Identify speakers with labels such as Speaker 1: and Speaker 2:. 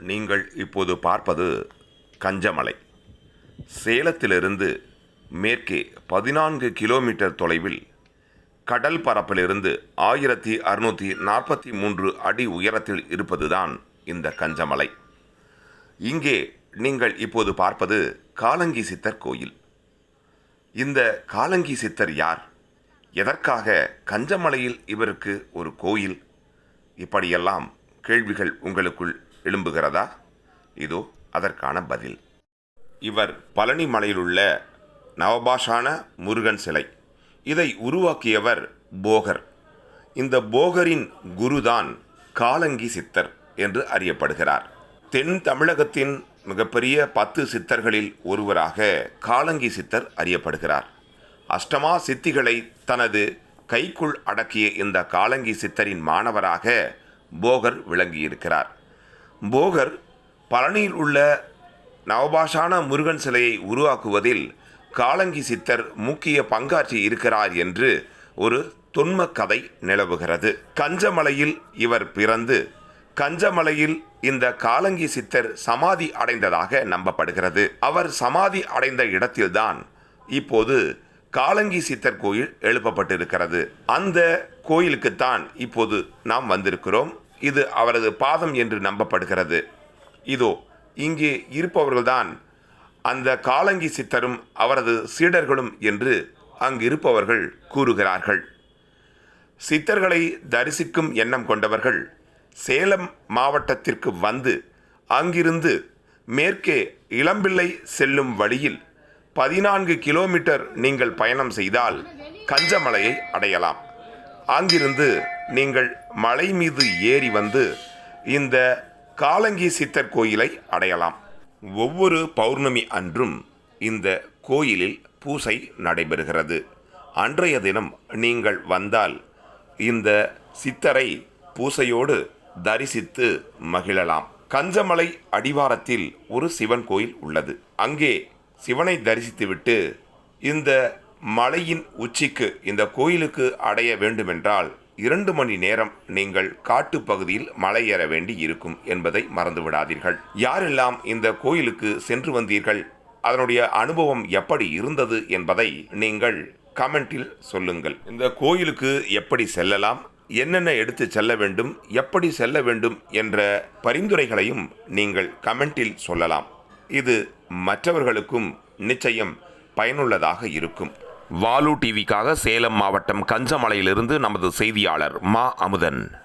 Speaker 1: நீங்கள் இப்போது பார்ப்பது கஞ்சமலை. சேலத்திலிருந்து மேற்கே பதினான்கு கிலோமீட்டர் தொலைவில் கடல் பரப்பிலிருந்து ஆயிரத்தி அறுநூற்றி நாற்பத்தி மூன்று அடி உயரத்தில் இருப்பதுதான் இந்த கஞ்சமலை. இங்கே நீங்கள் இப்போது பார்ப்பது காலங்கி சித்தர் கோயில். இந்த காலங்கி சித்தர் யார்? எதற்காக கஞ்சமலையில் இவருக்கு ஒரு கோயில்? இப்படியெல்லாம் கேள்விகள் உங்களுக்குள் எழும்புகிறதா? இதோ அதற்கான பதில். இவர் பழனி மலையிலுள்ள நவபாஷான முருகன் சிலை. இதை உருவாக்கியவர் போகர். இந்த போகரின் குருதான் காலங்கி சித்தர் என்று அறியப்படுகிறார். தென் தமிழகத்தின் மிகப்பெரிய பத்து சித்தர்களில் ஒருவராக காலங்கி சித்தர் அறியப்படுகிறார். அஷ்டமா சித்திகளை தனது கைக்குள் அடக்கிய இந்த காலங்கி சித்தரின் மாணவராக போகர் விளங்கியிருக்கிறார். போகர் பழனியில் உள்ள நவபாஷான முருகன் சிலையை உருவாக்குவதில் காலங்கி சித்தர் முக்கிய பங்காற்றி இருக்கிறார் என்று ஒரு தொன்மக் கதை நிலவுகிறது. கஞ்சமலையில் இவர் பிறந்து கஞ்சமலையில் இந்த காலங்கி சித்தர் சமாதி அடைந்ததாக நம்பப்படுகிறது. அவர் சமாதி அடைந்த இடத்தில்தான் இப்போது காலங்கி சித்தர் கோயில் எழுப்பப்பட்டிருக்கிறது. அந்த கோயிலுக்குத்தான் இப்போது நாம் வந்திருக்கிறோம். இது அவரது பாதம் என்று நம்பப்படுகிறது. இதோ இங்கே இருப்பவர்கள்தான் அந்த காலங்கி சித்தரும் அவரது சீடர்களும் என்று அங்கிருப்பவர்கள் கூறுகிறார்கள். சித்தர்களை தரிசிக்கும் எண்ணம் கொண்டவர்கள் சேலம் மாவட்டத்திற்கு வந்து அங்கிருந்து மேற்கே இளம்பிள்ளை செல்லும் வழியில் பதினான்கு கிலோமீட்டர் நீங்கள் பயணம் செய்தால் கஞ்சமலையை அடையலாம். அங்கிருந்து நீங்கள் மலை மீது ஏறி வந்து இந்த காலங்கி சித்தர் கோயிலை அடையலாம். ஒவ்வொரு பௌர்ணமி அன்றும் இந்த கோயிலில் பூசை நடைபெறுகிறது. அன்றைய தினம் நீங்கள் வந்தால் இந்த சித்தரை பூசையோடு தரிசித்து மகிழலாம். கஞ்சமலை அடிவாரத்தில் ஒரு சிவன் கோயில் உள்ளது. அங்கே சிவனை தரிசித்துவிட்டு இந்த மலையின் உச்சிக்கு இந்த கோயிலுக்கு அடைய வேண்டுமென்றால் இரண்டு மணி நேரம் நீங்கள் காட்டுப் பகுதியில் மலையேற வேண்டி இருக்கும் என்பதை மறந்து விடாதீர்கள் யாரெல்லாம் இந்த கோயிலுக்கு சென்று வந்தீர்கள் அதனுடைய அனுபவம் எப்படி இருந்தது என்பதை நீங்கள் கமெண்டில் சொல்லுங்கள். இந்த கோயிலுக்கு எப்படி செல்லலாம் என்னென்ன எடுத்து செல்ல வேண்டும் எப்படி செல்ல வேண்டும் என்ற பரிந்துரைகளையும் நீங்கள் கமெண்டில் சொல்லலாம். இது மற்றவர்களுக்கும் நிச்சயம் பயனுள்ளதாக இருக்கும். வாலு டிவிக்காக சேலம் மாவட்டம் கஞ்சமலையிலிருந்து நமது செய்தியாளர் மா அமுதன்.